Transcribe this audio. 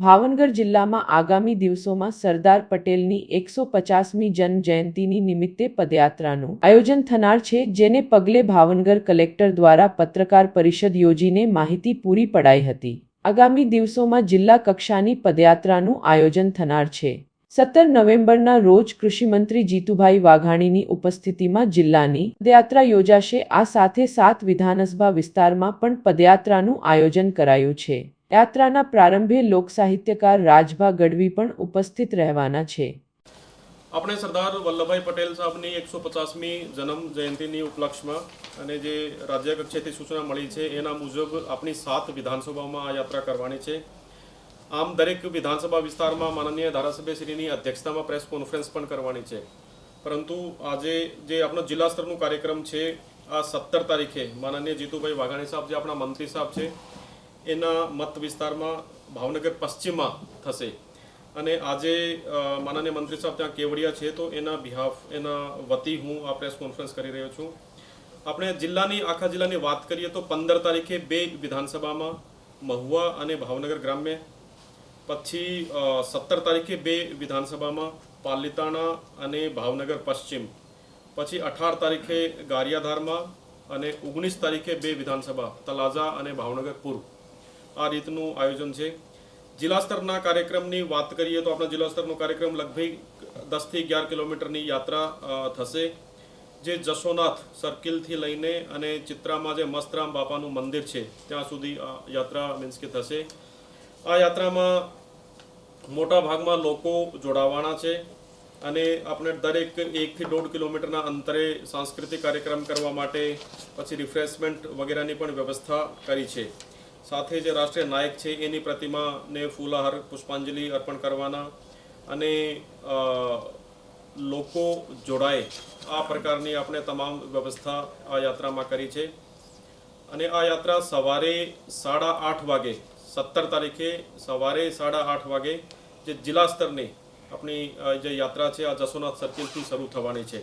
ભાવનગર જિલ્લામાં આગામી દિવસોમાં સરદાર પટેલની એકસો પચાસમી જન્મ જયંતિની નિમિત્તે પદયાત્રાનું આયોજન થનાર છે, જેને પગલે ભાવનગર કલેક્ટર દ્વારા પત્રકાર પરિષદ યોજીને માહિતી પૂરી પડાઈ હતી. આગામી દિવસોમાં જિલ્લા કક્ષાની પદયાત્રાનું આયોજન થનાર છે. સત્તર નવેમ્બરના રોજ કૃષિમંત્રી જીતુભાઈ વાઘાણીની ઉપસ્થિતિમાં જિલ્લાની પદયાત્રા યોજાશે. આ સાથે સાત વિધાનસભા વિસ્તારમાં પણ પદયાત્રાનું આયોજન કરાયું છે. યાત્રાના પ્રારંભે લોકસાહિત્યકાર રાજભા ગઢવી પણ ઉપસ્થિત રહેવાના છે. આપણે સરદાર વલ્લભભાઈ પટેલ સાહેબની એકસો પચાસમી જન્મ જયંતિની ઉપલક્ષમાં અને જે રાજ્ય કક્ષાએથી સૂચના મળી છે, એના મુજબ આપણી સાત વિધાનસભામાં આ યાત્રા કરવાની છે. આમ દરેક વિધાનસભા વિસ્તારમાં માનનીય ધારાસભ્યશ્રીની અધ્યક્ષતામાં પ્રેસ કોન્ફરન્સ પણ કરવાની છે. પરંતુ આજે જે આપણો જિલ્લા સ્તરનું કાર્યક્રમ છે, આ સત્તર તારીખે માનનીય જીતુભાઈ વાઘાણી સાહેબ જે આપણા મંત્રી સાહેબ છે એના મત વિસ્તારમાં ભાવનગર પશ્ચિમમાં થશે. અને આજે માનનીય મંત્રી સાહેબ ત્યાં કેવડિયા છે, તો એના બિહાફ એના વતી હું આ પ્રેસ કોન્ફરન્સ કરી રહ્યો છું. આપણે જિલ્લાની, આખા જિલ્લાની વાત કરીએ તો પંદર તારીખે બે વિધાનસભામાં મહુવા અને ભાવનગર ગ્રામ્ય. પછી સત્તર તારીખે બે વિધાનસભામાં પાલિતાણા અને ભાવનગર પશ્ચિમ. પછી અઢાર તારીખે ગારિયાધારમાં અને ઓગણીસ તારીખે બે વિધાનસભા તલાજા અને ભાવનગર પૂર્વ. આ રીતનું આયોજન છે. જિલ્લા સ્તરના કાર્યક્રમની વાત કરીએ તો આપણા જિલ્લા સ્તરનો કાર્યક્રમ લગભગ દસથી અગિયાર કિલોમીટરની યાત્રા થશે. જે જશોનાથ સર્કિલથી લઈને અને ચિત્રામાં જે મસ્તરામ બાપાનું મંદિર છે, ત્યાં સુધી યાત્રા મીન્સ કે થશે. આ યાત્રામાં મોટા ભાગમાં લોકો જોડાવાના છે અને આપણે દરેક એકથી દોઢ કિલોમીટરના અંતરે સાંસ્કૃતિક કાર્યક્રમ કરવા માટે પછી રિફ્રેશમેન્ટ વગેરેની પણ વ્યવસ્થા કરી છે. સાથે જે રાષ્ટ્રીય નાયક છે, એની પ્રતિમાને ફૂલહાર, પુષ્પાંજલિ અર્પણ કરવાના અને લોકો જોડાય. આ પ્રકારની આપણે તમામ વ્યવસ્થા આ યાત્રામાં કરી છે. અને આ યાત્રા સવારે સાડા આઠ વાગે, સત્તર તારીખે સવારે સાડા આઠ વાગે જે જિલ્લા સ્તરની આપણી જે યાત્રા છે, આ જસોનાથ સર્કિલથી શરૂ થવાની છે.